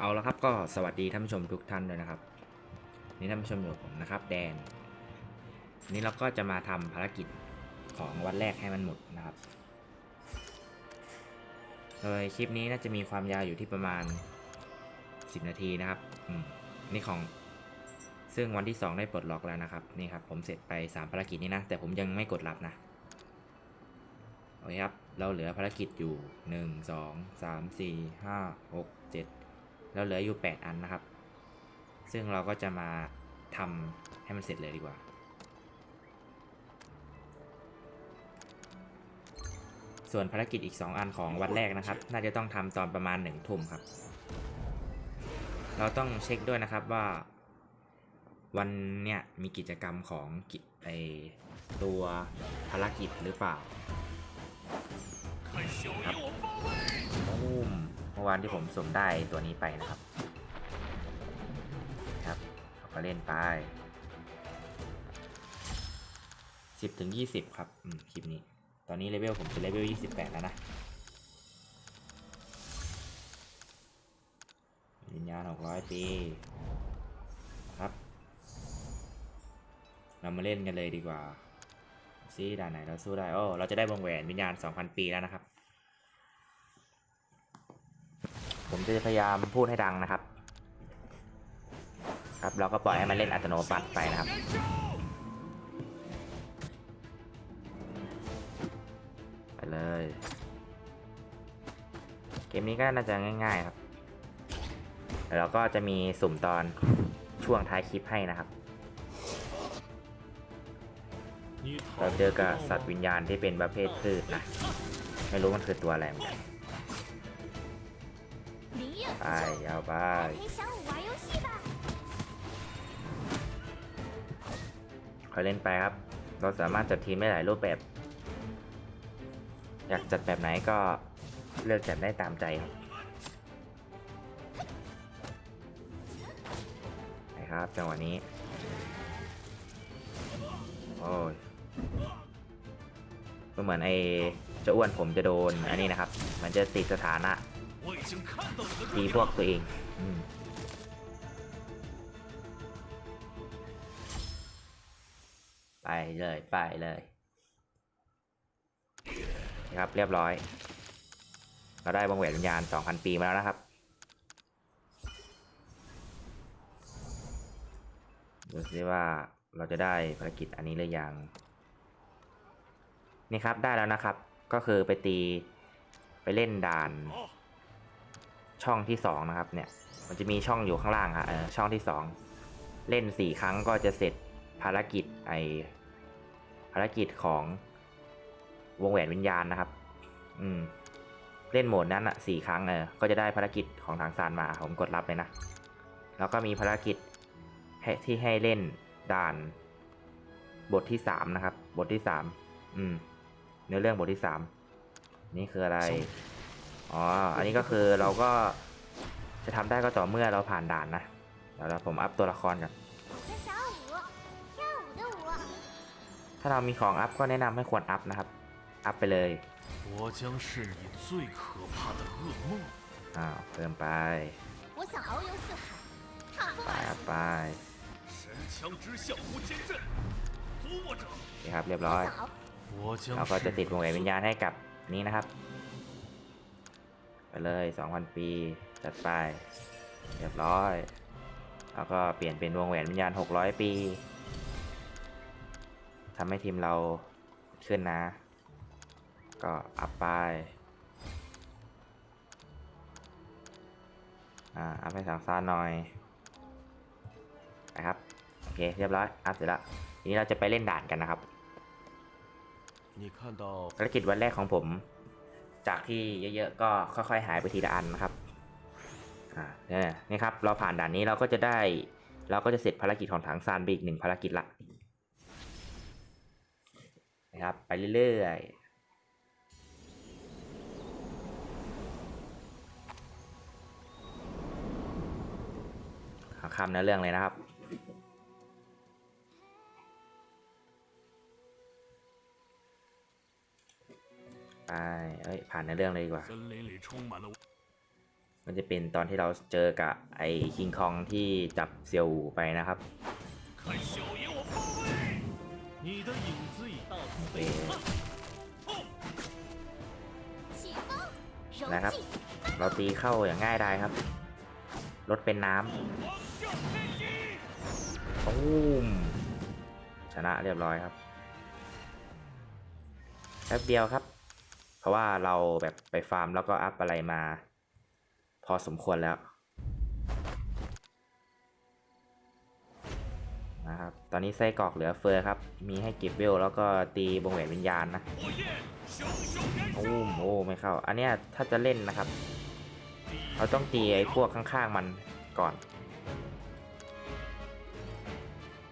เอาละครับก็สวัสดีท่านผู้ชมทุกท่านด้วยนะครับ นี่ท่านผู้ชมอยู่ผมนะครับ แดน นี่เราก็จะมาทำภารกิจของวันแรกให้มันหมดนะครับ โดยคลิปนี้น่าจะมีความยาวอยู่ที่ประมาณ 10 นาทีนะครับอืมนี่ของซึ่งวันที่ 2 ได้ปลดล็อกแล้วนะครับนี่ครับ ผมเสร็จไป 3 ภารกิจนี้นะ แต่ผมยังไม่กดรับนะโอเคครับ เราเหลือภารกิจอยู่ 1 2 3 4 5 6 7 แล้วเหลืออยู่ 8 อันนะครับ ซึ่งเราก็จะมาทำให้มันเสร็จเลยดีกว่า ส่วนภารกิจอีก 2 อันของวันแรกนะครับ น่าจะต้องทำตอนประมาณ1ทุ่มครับ เราต้องเช็คด้วยนะครับว่า วันเนี้ยมีกิจกรรมของไอตัวภารกิจหรือเปล่าครับ วานที่ผมสมได้ตัวนี้ไปนะครับครับเราก็เล่นไปสิบถึงยี่สิบครับคลิปนี้ ตอนนี้เลเวลผมจะเลเวลยี่สิบแปดแล้วนะวิญญาณหกร้อยปีครับ เรามาเล่นกันเลยดีกว่าซีด่านไหนเราสู้ได้โอ้เราจะได้วงแหวนวิญญาณ2,000ปีแล้วนะครับ ผมจะพยายามพูดให้ดังนะครับ ครับเราก็ปล่อยให้มันเล่นอัตโนมัติไปนะครับไปเลย เกมนี้ก็น่าจะง่ายๆครับแล้วก็จะมีสุ่มตอนช่วงท้ายคลิปให้นะครับ เราเจอกับสัตว์วิญญาณที่เป็นประเภทพืชนะ ไม่รู้มันคือตัวอะไรเหมือนกัน ไปยาวไปคอยเล่นไปครับ เราสามารถจัดทีมได้หลายรูปแบบ อยากจัดแบบไหนก็เลือกจัดได้ตามใจครับนะครับจังหวะนี้ โอ้ยก็เหมือนไอ้จะอ้วนผมจะโดนอันนี้นะครับ มันจะติดสถานะ ตีพวกตัวเองอไปเลยไปเลยนะครับเรียบร้อย เราได้วงเวทวิญญาณ 2,000 ปีมาแล้วนะครับดูซิว่าเราจะได้ภารกิจอันนี้หรือยัง นี่ครับได้แล้วนะครับ ก็คือไปตีไปเล่นด่าน ช่องที่สองนะครับเนี่ยมันจะมีช่องอยู่ข้างล่างครับช่องที่สองเล่นสี่ครั้งก็จะเสร็จภารกิจไอภารกิจของวงแหวนวิญญาณนะครับ อืม เล่นโหมดนั้นอะสี่ครั้งเออ ก็จะได้ภารกิจของทางซานมา ผมกดรับเลยนะ แล้วก็มีภารกิจให้ที่ให้เล่นด่าน บทที่สามนะครับ บทที่สาม อืม เนื้อเรื่องบทที่สาม นี่คืออะไร อ๋อ อันนี้ก็คือเราก็จะทำได้ก็ต่อเมื่อเราผ่านด่านนะเดี๋ยวผมอัพตัวละครกัน ถ้าเรามีของอัพก็แนะนำให้ควรอัพนะครับ อัพไปเลยอ้าวเพิ่มไปไปไปนี่ครับเรียบร้อยเราก็จะติดวงเหวนวิญญาณให้กับนี้นะครับ ไปเลย 2,000 ปี จัดไป เรียบร้อย แล้วก็เปลี่ยนเป็นวงแหวนวิญญาณ 600 ปีทำให้ทีมเราขึ้นนะ ก็อัพไปอ่าอัพให้สามซ่านหน่อยนะครับ โอเค เรียบร้อย อัพเสร็จแล้วทีนี้เราจะไปเล่นด่านกันนะครับภารกิจวันแรกของผม จากที่เยอะๆก็ค่อยๆ หายไปทีละอันนะครับอ่าเนี่ยนี่ครับเราผ่านด่านนี้เราก็จะได้เราก็จะเสร็จภารกิจของถังซานไปอีกหนึ่งภารกิจละนะครับไปเรื่อยๆหาคำเนื้อเรื่องเลยนะครับ ไปเอ้ยผ่านในเรื่องเลยดีกว่า มันจะเป็นตอนที่เราเจอกับไอ้คิงคองที่จับเซียวไปนะครับนะครับ เราตีเข้าอย่างง่ายได้ครับ รถเป็นน้ำตูมชนะเรียบร้อยครับแป๊บเดียวครับ ราะว่าเราแบบไปฟาร์มแล้วก็อัพอะไรมา พอสมควรแล้วนะครับ ตอนนี้ไส้กรอกเหลือเฟือครับ มีให้เก็บเวลแล้วก็ตีบงเหวนวิญญาณนะโอ้โหไม่เข้า อันเนี้ยถ้าจะเล่นนะครับ เราต้องตีไอ้พวกข้างๆมันก่อน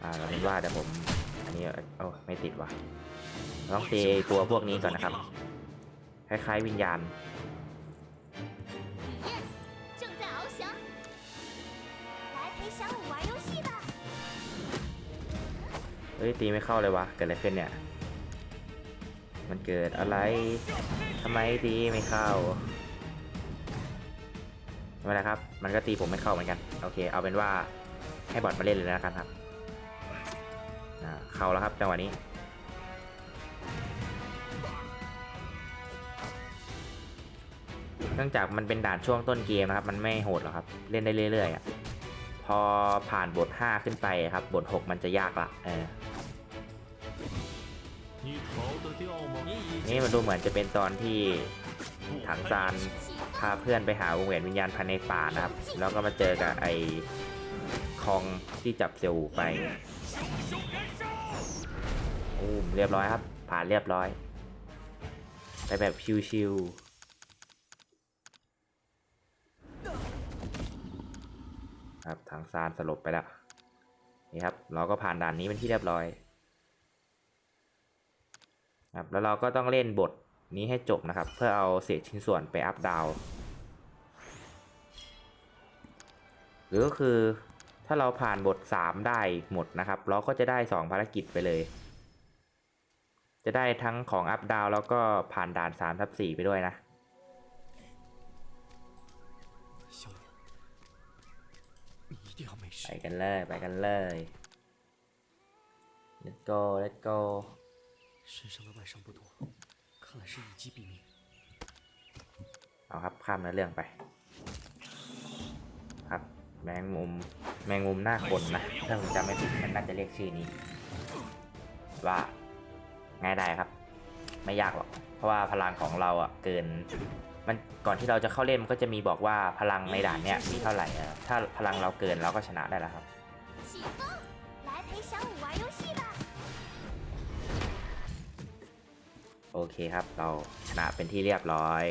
อ่าเราเป็นว่าเดี๋ยวผม อันนี้โอ้ไม่ติดว่ะต้องตีตัวพวกนี้ก่อนนะครับ คล้ายๆวิญญาณ เฮ้ย ตีไม่เข้าเลยวะ เกิดอะไรขึ้นเนี่ย มันเกิดอะไร ทำไมตีไม่เข้าไม่เป็นไรครับ มันก็ตีผมไม่เข้าเหมือนกัน โอเค เอาเป็นว่าให้บอดมาเล่นเลยนะควกันครับเข้าแล้วครับจังหวะนี้ เนื่องจากมันเป็นด่านช่วงต้นเกมนะครับ มันไม่โหดหรอกครับ เล่นได้เรื่อยๆอพอผ่านบท 5 ขึ้นไปครับ บท 6 มันจะยากละเออนี่มันดูเหมือนจะเป็นตอนที่ถังซานพาเพื่อนไปหาวงเวียนวิญญาณภายในป่านะครับ แล้วก็มาเจอกับไอ้คองที่จับเซลล์ไปอู้เรียบร้อยครับ ผ่านเรียบร้อย ไปแบบชิวๆ ครับทางซานสลบไปแล้ว นี่ครับ เราก็ผ่านด่านนี้เป็นที่เรียบร้อย ครับ แล้วเราก็ต้องเล่นบทนี้ให้จบนะครับ เพื่อเอาเศษชิ้นส่วนไปอัพดาว หรือก็คือถ้าเราผ่านบท 3 ได้หมดนะครับ เราก็จะได้ 2 ภารกิจไปเลย จะได้ทั้งของอัพดาวแล้วก็ผ่านด่าน3ทับ4ไปด้วยนะ ไป 事。 กันเลย ไปกันเลย let's go let's go 身上的外伤不多，看来是一击毙命。 เอาครับ ข้ามเนื้อเรื่องไป ครับ แมงมุม แมงมุมหน้าคนนะ ถ้าผมจำไม่ผิดมันน่าจะเรียกชื่อนี้ ว่าง่ายได้ครับ ไม่ยากหรอก เพราะว่าพลังของเราอ่ะเกิน มันก่อนที่เราจะเข้าเล่นมันก็จะมีบอกว่าพลังในด่านเนี้ยมีเท่าไหร่ถ้าพลังเราเกินเราก็ชนะได้แล้วครับโอเคครับ เราชนะเป็นที่เรียบร้อย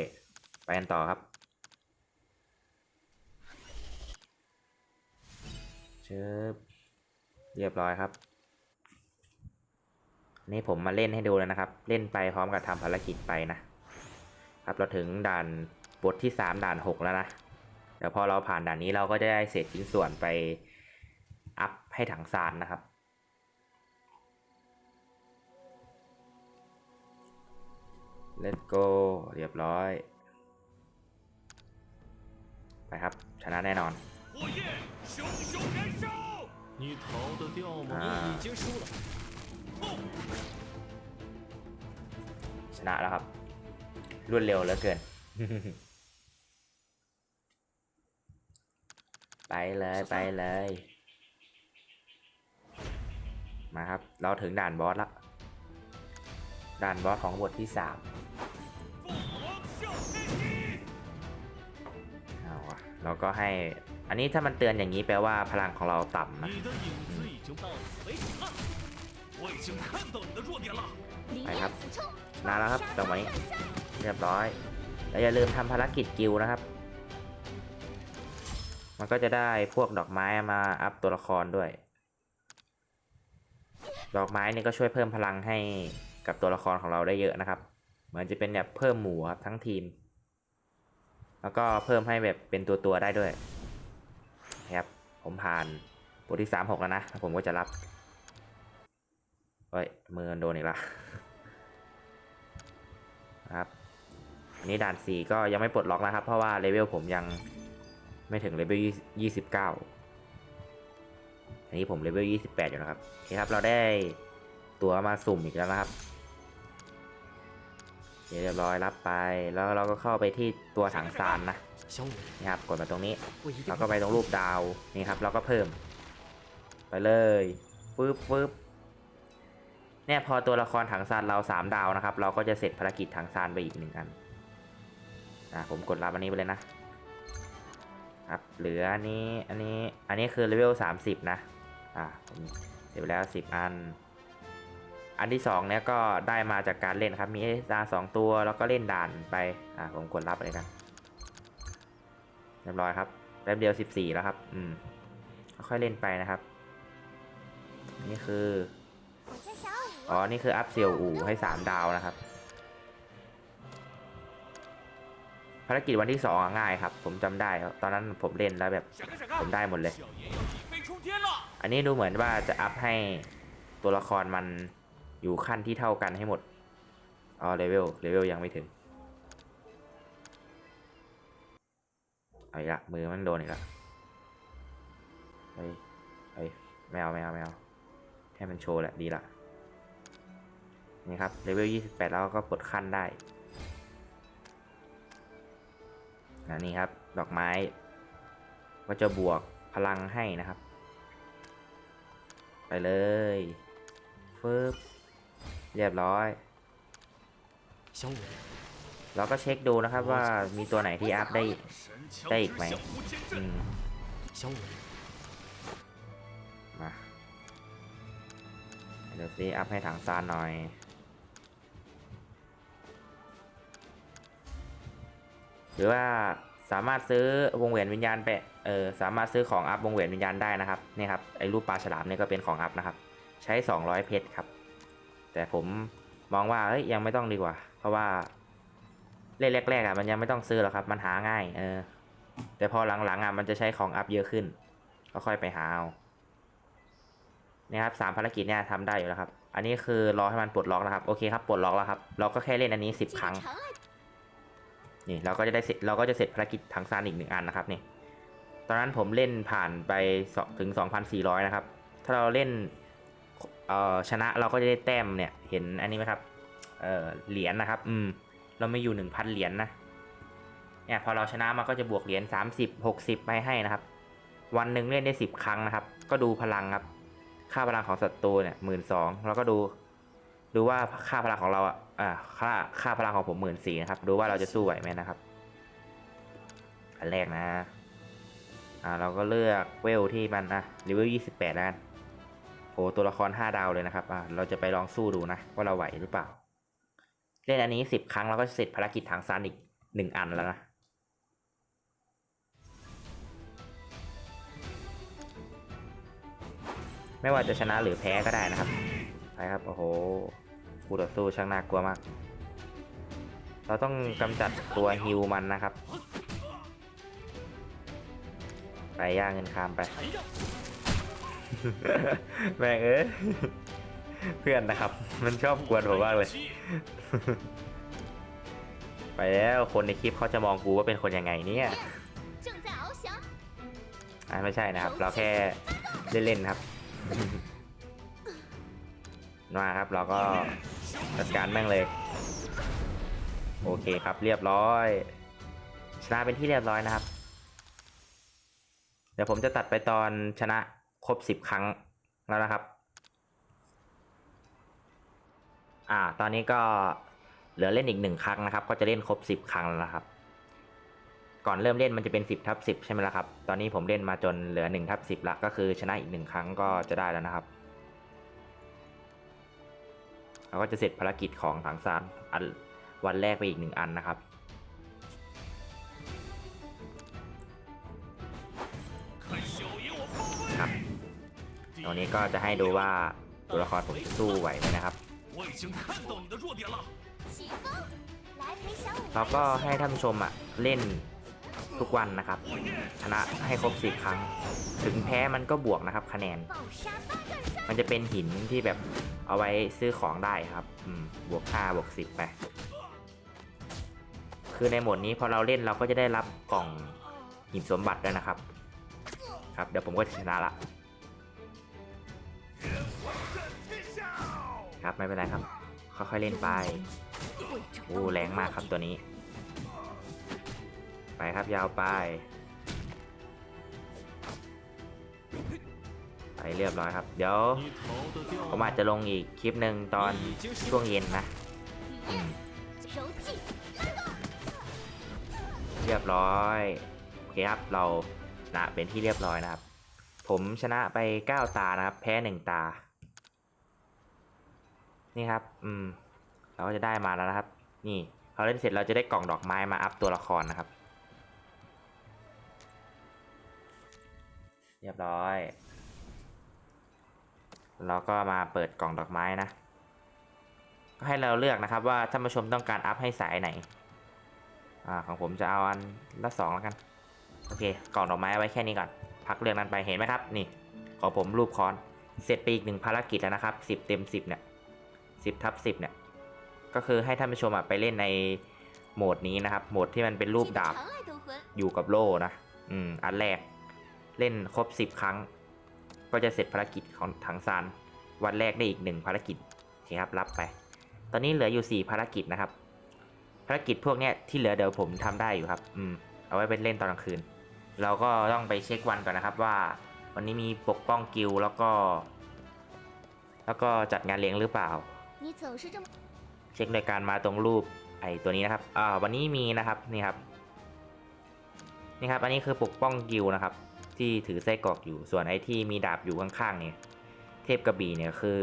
ไปกันต่อครับเชิบเรียบร้อยครับ นี่ผมมาเล่นให้ดูแล้วนะครับ เล่นไปพร้อมกับทำภารกิจไปนะ ครับเราถึงด่านบทที่ 3 ด่าน 6 แล้วนะเดี๋ยวพอเราผ่านด่านนี้เราก็จะได้เศษชิ้นส่วนไปอัพให้ถังซานนะครับเล t โกเรียบร้อย ไปครับ ชนะแน่นอนชนะแล้วครับ รวดเร็วเหลือเกิน ไปเลยไปเลย มาครับ เราถึงด่านบอสละด่านบอสของบทที่สาม 凤凰啸天机！ เอาวะเราก็ให้ อันนี้ถ้ามันเตือนอย่างนี้แปลว่าพลังของเราต่ำนะ 你的影子已经到此为止了。我已经看到你的弱点了。 ไปครับนานแล้วครับจังหวะนี้เรียบร้อย แล้วอย่าลืมทำภารกิจกิลนะครับ มันก็จะได้พวกดอกไม้มาอัพตัวละครด้วย ดอกไม้นี่ก็ช่วยเพิ่มพลังให้กับตัวละครของเราได้เยอะนะครับ เหมือนจะเป็นแบบเพิ่มหมู่ครับทั้งทีม แล้วก็เพิ่มให้แบบเป็นตัวตัวได้ด้วย ครับ ผมผ่านบทที่ 36 แล้วนะ ผมก็จะรับ เฮ้ยมือโดนอีกละครับนี่ด่าน 4 ก็ยังไม่ปลดล็อกนะครับ เพราะว่าเลเวลผมยังไม่ถึงเลเวล29 อันนี้ผมเลเวล28 อยู่นะครับโอเคครับเราได้ตัวมาสุ่มอีกแล้วนะครับเรียบร้อยรับไปแล้วเราก็เข้าไปที่ตัวถังซานนะนี่ครับกดมาตรงนี้เราก็ไปตรงรูปดาวนี่ครับเราก็เพิ่ม ไปเลยปื๊บปื๊บ เนี่ยพอตัวละครถังซานเรา 3 ดาวนะครับ เราก็จะเสร็จภารกิจถังซานไปอีกหนึ่งอันอะผมกดรับอันนี้ไปเลยนะครับเหลืออันนี้อันนี้อันนี้คือเลเวล30 นะอะผมเสร็จไปแล้ว 10 อัน อันที่2เนี่ยก็ได้มาจากการเล่นครับมีเาสองตัวแล้วก็เล่นด่านไปอะผมกดรับเลยกันเรียบร้อยครับแป๊บเดียว 14 แล้วครับ อืมค่อยเล่นไปนะครับ นี่คือ อ๋อ นี่คืออัพเซียวอูให้สามดาวนะครับ ภารกิจวันที่สองง่ายครับ ผมจำได้ ตอนนั้นผมเล่นแล้วแบบผมได้หมดเลย อันนี้ดูเหมือนว่าจะอัพให้ตัวละครมันอยู่ขั้นที่เท่ากันให้หมด อ๋อ เลเวล เลเวลยังไม่ถึง เอาอีกละ มือมันโดนอีกละเฮ้ยเฮ้ยไม่เอาไม่เอาไม่เอาแค่มันโชว์แหละดีละ นี่ครับเลเวล 28 แล้วก็ปลดขั้นได้นะนี่ครับ ดอกไม้ ก็จะบวกพลังให้นะครับ ไปเลยฟึบเรียบร้อยเราก็เช็คดูนะครับว่ามีตัวไหนที่อัพได้ได้อีกไหมมาเดี๋ยวซีอัพให้ถังซานหน่อย หรือว่าสามารถซื้อวงเวียนวิญญาณไปเออสามารถซื้อของอัพวงเวียนวิญญาณได้นะครับนี่ครับไอ้รูปปลาฉลามเนี่ยก็เป็นของอัพนะครับ ใช้ 200 เพชรครับ แต่ผมมองว่าเฮ้ยยังไม่ต้องดีกว่า เพราะว่าเล่นแรกๆอะมันยังไม่ต้องซื้อหรอกครับ มันหาง่าย เออ แต่พอหลังๆอะมันจะใช้ของอัพเยอะขึ้น ก็ค่อยไปหาเอานี่ครับสามภารกิจเนี่ยทำได้อยู่แล้วครับ อันนี้คือรอให้มันปลดล็อกนะครับ โอเคครับ ปลดล็อกแล้วครับ เราก็แค่เล่นอันนี้สิบครั้ง นี่เราก็จะได้เสร็จเราก็จะเสร็จภารกิจทางซานอีกหนึ่งอันนะครับนี่ตอนนั้นผมเล่นผ่านไปสองถึง 2,400 นะครับ ถ้าเราเล่นชนะเราก็จะได้แต้มเนี่ย เห็นอันนี้ไหมครับเหรียญนะครับ อืม เราไม่อยู่ 1,000 เหรียญนะ เนี่ยพอเราชนะมันก็จะบวกเหรียญ30 60 ไปให้นะครับ วันหนึ่งเล่นได้ 10 ครั้งนะครับ ก็ดูพลังครับ ค่าพลังของศัตรูเนี่ยหมื่นสองแล้วก็ดู ดูว่าค่าพลังของเราอะค่าค่าพลังของผมหมื่นสี่นะครับ ดูว่าเราจะสู้ไหวไหมนะครับ อันแรกนะ อ่าเราก็เลือกเวลที่มันอะเลเวลยี่สิบแปดแล้วกันโหตัวละครห้าดาวเลยนะครับ อ่าเราจะไปลองสู้ดูนะ ว่าเราไหวหรือเปล่า เล่นอันนี้สิบครั้งเราก็เสร็จภารกิจทางซานอีกหนึ่งอันแล้วนะไม่ว่าจะชนะหรือแพ้ก็ได้นะครับ ไปครับ โอ้โห คู่ต่อสู้ช่างน่ากลัวมาก เราต้องกำจัดตัวฮิวมันนะครับ ไปย่างเงินคามไป แม่งเอ้ยเพื่อนนะครับ มันชอบกวนผมมากเลย ไปแล้วคนในคลิปเขาจะมองกูว่าเป็นคนยังไงเนี่ยอันไม่ใช่นะครับ เราแค่เล่นๆครับ มาครับ เราก็ จัดการแม่งเลย โอเคครับเรียบร้อย ชนะเป็นที่เรียบร้อยนะครับ เดี๋ยวผมจะตัดไปตอนชนะครบสิบครั้งแล้วนะครับ อ่า ตอนนี้ก็เหลือเล่นอีกหนึ่งครั้งนะครับ ก็จะเล่นครบสิบครั้งแล้วนะครับ ก่อนเริ่มเล่นมันจะเป็นสิบทับสิบใช่ไหมล่ะครับ ตอนนี้ผมเล่นมาจนเหลือหนึ่งทับสิบละก็คือชนะอีกหนึ่งครั้งก็จะได้แล้วนะครับาก็จะเสร็จภารกิจของถังซานอันวันแรกไปอีกหนึ่งอันนะครับ ครับ ตรงนี้ก็จะให้ดูว่าตัวละครผมจะสู้ไหวไหมนะครับเราก็ให้ท่านชมอะเล่นทุกวันนะครับ ชนะให้ครบสิบครั้ง ถึงแพ้มันก็บวกนะครับคะแนน มันจะเป็นหินที่แบบ เอาไว้ซื้อของได้ครับบวกห้าบวกสิบไป คือในโหมดนี้พอเราเล่นเราก็จะได้รับกล่องหินสมบัติด้วยนะครับ ครับเดี๋ยวผมก็ชนะละ ครับไม่เป็นไรครับ ค่อยๆเล่นไปโอ้แรงมากครับตัวนี้ ไปครับยาวไป เรียบร้อยครับ เดี๋ยวผมอาจจะลงอีกคลิปหนึ่งตอนช่วงเย็นนะ เรียบร้อยโอเคครับเราชนะเป็นที่เรียบร้อยนะครับ ผมชนะไป 9 ตานะครับ แพ้ 1 ตา นี่ครับ อืม เราก็จะได้มาแล้วนะครับ นี่พอเล่นเสร็จเราจะได้กล่องดอกไม้มาอัพตัวละครนะครับ เรียบร้อย เราก็มาเปิดกล่องดอกไม้นะ ก็ให้เราเลือกนะครับว่าท่านผู้ชมต้องการอัพให้สายไหน อ่าของผมจะเอาอันละสองแล้วกัน โอเค กล่องดอกไม้ไว้แค่นี้ก่อน พักเรื่องนั้นไปเห็นไหมครับ นี่ ของผมรูปค้อน เสร็จไปอีกหนึ่งภารกิจแล้วนะครับสิบเต็มสิบเนี่ยสิบทับสิบเนี่ย ก็คือให้ท่านผู้ชมไปเล่นในโหมดนี้นะครับ โหมดที่มันเป็นรูปดาบอยู่กับโล่นะ อืม อันแรก เล่นครบสิบครั้ง ก็จะเสร็จภารกิจของถังซานวันแรกได้อีกหนึ่งภารกิจนะครับรับไป ตอนนี้เหลืออยู่ 4 ภารกิจนะครับ ภารกิจพวกเนี้ยที่เหลือเดี๋ยวผมทำได้อยู่ครับ อืม เอาไว้เป็นเล่นตอนกลางคืน เราก็ต้องไปเช็ควันก่อนนะครับว่า วันนี้มีปกป้องกิลแล้วก็ แล้วก็จัดงานเลี้ยงหรือเปล่า เช็คโดยการมาตรงรูปไอตัวนี้นะครับ อ่า วันนี้มีนะครับ นี่ครับ นี่ครับ อันนี้คือปกป้องกิลนะครับ ที่ถือไส้กรอกอยู่ ส่วนไอ้ที่มีดาบอยู่ข้างๆเนี่ย เทพกระบี่เนี่ยคือ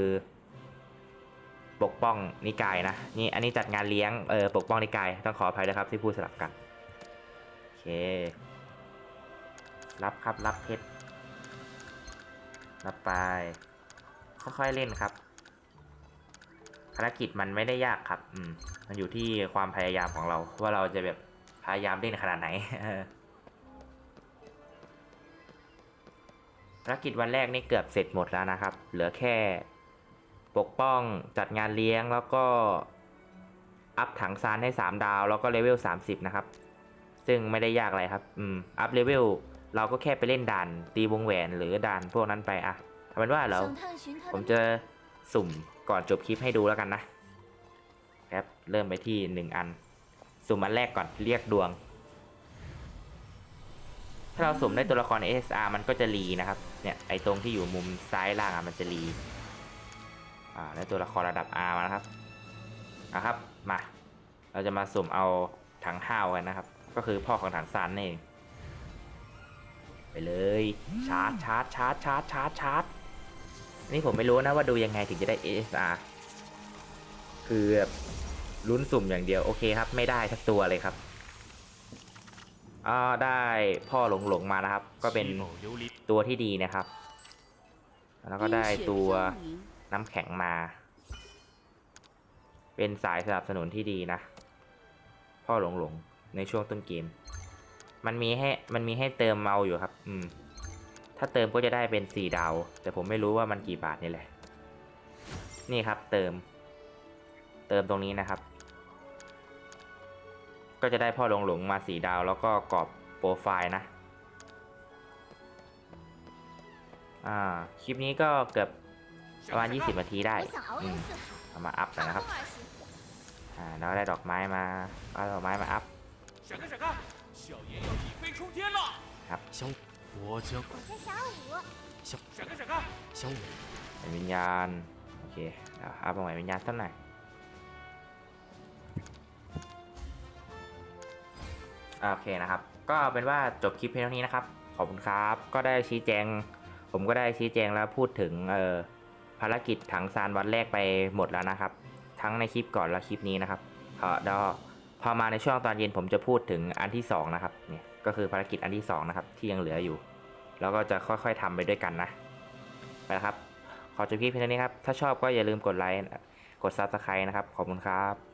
ปกป้องนิกายนะ นี่อันนี้จัดงานเลี้ยง เออปกป้องนิกาย ต้องขออภัยนะครับที่พูดสลับกัน โอเค รับครับรับเพชร รับไป ค่อยๆเล่นครับ ภารกิจมันไม่ได้ยากครับ อืม มันอยู่ที่ความพยายามของเรา ว่าเราจะแบบพยายามเล่นขนาดไหน ภารกิจวันแรกนี่เกือบเสร็จหมดแล้วนะครับ เหลือแค่ปกป้องจัดงานเลี้ยงแล้วก็ อัพถังซานให้ 3 ดาว แล้วก็เลเวล 30 นะครับ ซึ่งไม่ได้ยากอะไรครับอืมอัพเลเวลเราก็แค่ไปเล่นด่าน ตีวงแหวนหรือด่านพวกนั้นไปอะทำเป็นว่าเราผมจะสุ่มก่อนจบคลิปให้ดูแล้วกันนะครับ เริ่มไปที่ 1 อัน สุ่มอันแรกก่อนเรียกดวง ถ้าเราสุ่มได้ตัวละคร SSR มันก็จะรีนะครับ เนี่ยไอตรงที่อยู่มุมซ้ายล่างมันจะรี อ่าได้ตัวละครระดับ R มานะครับอะครับ มา เราจะมาสุ่มเอาถังห้าวกันนะครับ ก็คือพ่อของถังซานนี่เอง ไปเลย ชาร์จชาร์จชาร์จชาร์จชาร์จชาร์จนี่ผมไม่รู้นะว่าดูยังไงถึงจะได้ ASR คือแบบลุ้นสุ่มอย่างเดียว โอเคครับ ไม่ได้ทักตัวเลยครับ อ่ได้พ่อหลงหลงมานะครับ ก็เป็นตัวที่ดีนะครับ แล้วก็ได้ตัวน้ำแข็งมา เป็นสายสนับสนุนที่ดีนะ พ่อหลงหลงในช่วงต้นเกม มันมีให้มันมีให้เติมเมาอยู่ครับ อืม ถ้าเติมก็จะได้เป็นสี่ดาว แต่ผมไม่รู้ว่ามันกี่บาทนี่แหละ นี่ครับเติม เติมตรงนี้นะครับ ก็จะได้พ่อหลงหลงๆมาสี่ดาว แล้วก็กรอบโปรไฟล์นะ อ่า คลิปนี้ก็เกือบประมาณ 20 นาทีได้ 我想遨 อื 游 ม 四海， เอามาอัพหน่อย 大 นะครับ 风而行。 อ่าแล้วได้ดอกไม้มาเอาดอกไม้มาอัพ 闪开闪开，小爷要一飞冲天了！小五，我将我叫小五，闪开闪开，小五， แหวนวิญญาณ โอเคเอาอัพมาแหวนวิญญาณสักหน่อย โอเคนะครับ ก็เป็นว่าจบคลิปเพียงเท่านี้นะครับ ขอบคุณครับ ก็ได้ชี้แจง ผมก็ได้ชี้แจงแล้วพูดถึงเอ่อภารกิจถังซานวันแรกไปหมดแล้วนะครับ ทั้งในคลิปก่อนและคลิปนี้นะครับพอเดี๋ยวพอมาในช่วงตอนเย็นผมจะพูดถึงอันที่สองนะครับเนี่ยก็คือภารกิจอันที่สองนะครับที่ยังเหลืออยู่ แล้วก็จะค่อยๆทำไปด้วยกันนะไปแล้วครับ ขอจบคลิปเพียงเท่านี้ครับ ถ้าชอบก็อย่าลืมกดไลค์กด Subscribe นะครับ ขอบคุณครับ